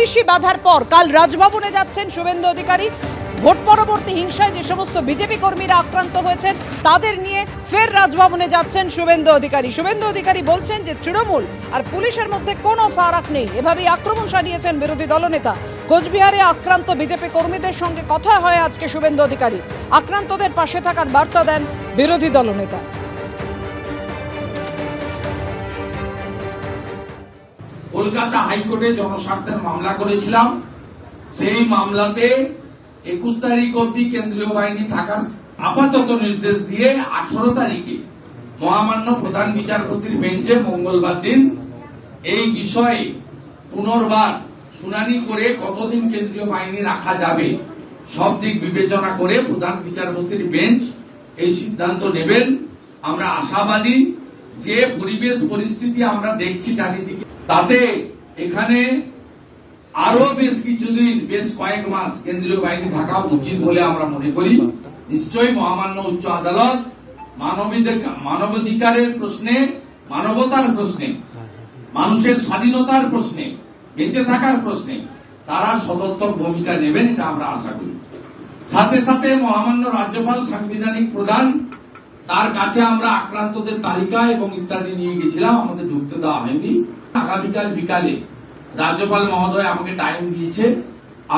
পুলিশি বাধার পর কাল রাজভবনে যাচ্ছেন শুভেন্দু অধিকারী। ভোট পরবর্তী হিংসায় যে সমস্ত বিজেপি কর্মীরা আক্রান্ত হয়েছেন, তাদের নিয়ে ফের রাজভবনে যাচ্ছেন শুভেন্দু অধিকারী। শুভেন্দু অধিকারী বলছেন যে তৃণমূল আর পুলিশের মধ্যে কোনো ফারাক নেই। এভাবেই আক্রমণ সারিয়েছেন বিরোধী দলনেতা। কোচবিহারে আক্রান্ত বিজেপি কর্মীদের সঙ্গে কথা হয় আজকে শুভেন্দু অধিকারী। আক্রান্তদের পাশে থাকার বার্তা দেন বিরোধী দলনেতা। কলকাতা হাইকোর্টে জনস্বার্থের মামলা করেছিলাম। সেই মামলাতে একুশ তারিখ অবধি কেন্দ্রীয় বাহিনী থাকার আপাতত নির্দেশ দিয়ে আঠারো তারিখে মহামান্য প্রধান বিচারপতির বেঞ্চে মঙ্গলবার দিন এই বিষয়ে পুনর্বার শুনানি করে কতদিন কেন্দ্রীয় বাহিনী রাখা যাবে, সব দিক বিবেচনা করে প্রধান বিচারপতির বেঞ্চ এই সিদ্ধান্ত নেবেন। আমরা আশাবাদী যে পরিবেশ পরিস্থিতি আমরা দেখছি চারিদিকে। তাতে এখানে আরও বেশ কিছুদিন, বেশ কয়েক মাস কেন্দ্রীয় বাহিনী থাকা উচিত বলে আমরা মনে করি। নিশ্চয়ই মহামান্য উচ্চ আদালত মানবাধিকারের প্রশ্নে, মানবতার প্রশ্নে, মানুষের স্বাধীনতার প্রশ্নে, বেঁচে থাকার প্রশ্নে তারা সদর্থক ভূমিকা নেবেন, এটা আমরা আশা করি। সাথে সাথে মহামান্য রাজ্যপাল, সাংবিধানিক প্রধান তার কাছে আমরা আক্রান্তদের তালিকা এবং ইত্যাদি নিয়ে গেছিলাম, আমাদের ঢুকতে দেওয়া হয়নি। আগামীকাল বিকালে রাজ্যপাল মহোদয় আমাকে টাইম দিয়েছে,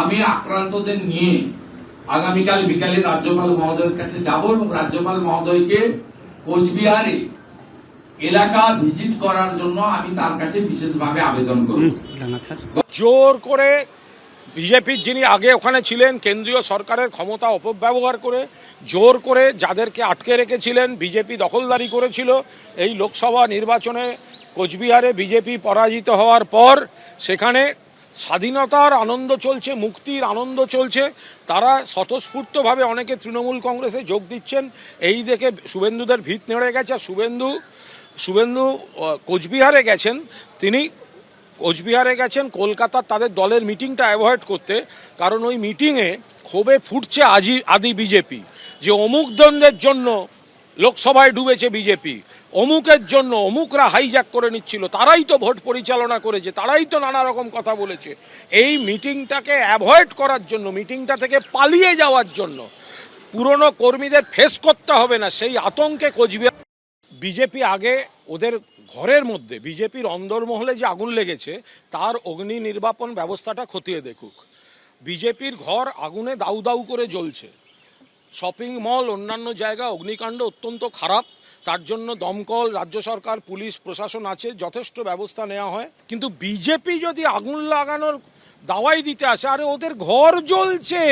আমি আক্রান্তদের নিয়ে আগামীকাল বিকালে রাজ্যপাল মহোদয়ের কাছে যাব এবং রাজ্যপাল মহোদয়কে কোচবিহারে এলাকা ভিজিট করার জন্য আমি তার কাছে বিশেষভাবে আবেদন করব। জোর করে বিজেপির যিনি আগে ওখানে ছিলেন, কেন্দ্রীয় সরকারের ক্ষমতা অপব্যবহার করে, জোর করে যাদেরকে আটকে রেখেছিলেন, বিজেপি দখলদারি করেছিল, এই লোকসভা নির্বাচনে কোচবিহারে বিজেপি পরাজিত হওয়ার পর সেখানে স্বাধীনতার আনন্দ চলছে, মুক্তির আনন্দ চলছে। তারা স্বতঃস্ফূর্তভাবে অনেকে তৃণমূল কংগ্রেসে যোগ দিচ্ছেন। এই দেখে শুভেন্দুদের ভিত নেড়ে গেছে। আর শুভেন্দু শুভেন্দু কোচবিহারে গেছেন। তিনি কোচবিহারে গেছেন, কলকাতার তাদের দলের মিটিংটা অ্যাভয়েড করতে, কারণ ওই মিটিংয়ে ক্ষোভে ফুটছে আজি, আদি বিজেপি। যে অমুক দণ্ডের জন্য লোকসভায় ডুবেছে বিজেপি, অমুকের জন্য অমুকরা হাইজ্যাক করে নিচ্ছিল, তারাই তো ভোট পরিচালনা করেছে, তারাই তো নানা রকম কথা বলেছে। এই মিটিংটাকে অ্যাভয়েড করার জন্য, মিটিংটা থেকে পালিয়ে যাওয়ার জন্য পুরনো কর্মীদের ফেস করতে হবে না, সেই আতঙ্কে কোচবিহার বিজেপি আগে ওদের ঘরের মধ্যে, বিজেপির অন্দরমহলে যে আগুন লেগেছে, তার অগ্নি নির্বাপন ব্যবস্থাটা খতিয়ে দেখুক। বিজেপির ঘর আগুনে দাউ দাউ করে জ্বলছে। শপিং মল, অন্যান্য জায়গা, অগ্নিকাণ্ড অত্যন্ত খারাপ। তার জন্য দমকল, রাজ্য সরকার, পুলিশ, প্রশাসন আছে, যথেষ্ট ব্যবস্থা নেওয়া হয়। কিন্তু বিজেপি যদি আগুন লাগানোর দাওয়াই দিতে আসে, আরে ওদের ঘর জ্বলছে।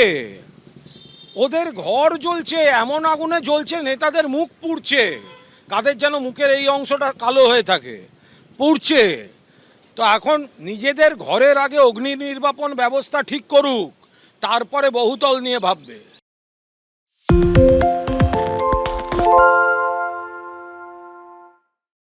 ওদের ঘর জ্বলছে, এমন আগুনে জ্বলছে, নেতাদের মুখ পুড়ছে। কাদের যেন মুখের এই অংশটা কালো হয়ে থাকে, পুড়ছে। তো এখন নিজেদের ঘরের আগে অগ্নি নির্বাপন ব্যবস্থা ঠিক করুক, তারপরে বহুতল নিয়ে ভাববে।